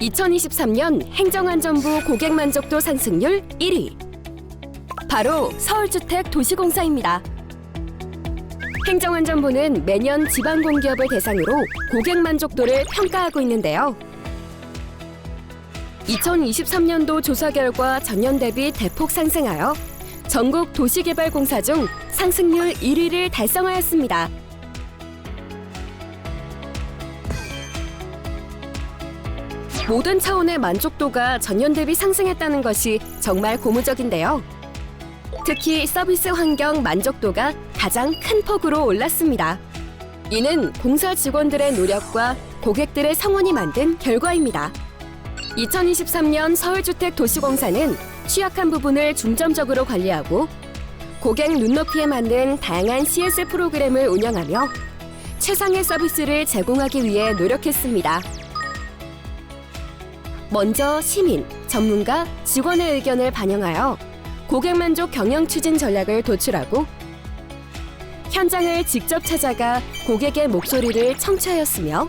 2023년 행정안전부 고객만족도 상승률 1위. 바로 서울주택 도시공사입니다. 행정안전부는 매년 지방공기업을 대상으로 고객만족도를 평가하고 있는데요. 2023년도 조사 결과 전년 대비 대폭 상승하여 전국 도시개발공사 중 상승률 1위를 달성하였습니다. 모든 차원의 만족도가 전년 대비 상승했다는 것이 정말 고무적인데요. 특히 서비스 환경 만족도가 가장 큰 폭으로 올랐습니다. 이는 공사 직원들의 노력과 고객들의 성원이 만든 결과입니다. 2023년 서울주택 도시공사는 취약한 부분을 중점적으로 관리하고 고객 눈높이에 맞는 다양한 CS 프로그램을 운영하며 최상의 서비스를 제공하기 위해 노력했습니다. 먼저 시민, 전문가, 직원의 의견을 반영하여 고객 만족 경영 추진 전략을 도출하고 현장을 직접 찾아가 고객의 목소리를 청취하였으며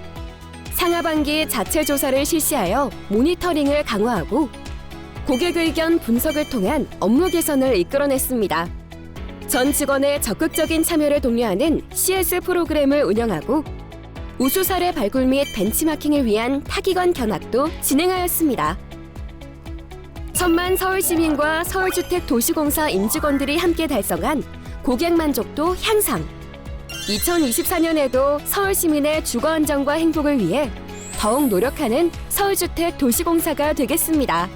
상하반기 자체 조사를 실시하여 모니터링을 강화하고 고객 의견 분석을 통한 업무 개선을 이끌어냈습니다. 전 직원의 적극적인 참여를 독려하는 CS 프로그램을 운영하고 우수 사례 발굴 및 벤치마킹을 위한 타기관 견학도 진행하였습니다. 천만 서울 시민과 서울주택 도시공사 임직원들이 함께 달성한 고객 만족도 향상. 2024년에도 서울 시민의 주거 안정과 행복을 위해 더욱 노력하는 서울주택 도시공사가 되겠습니다.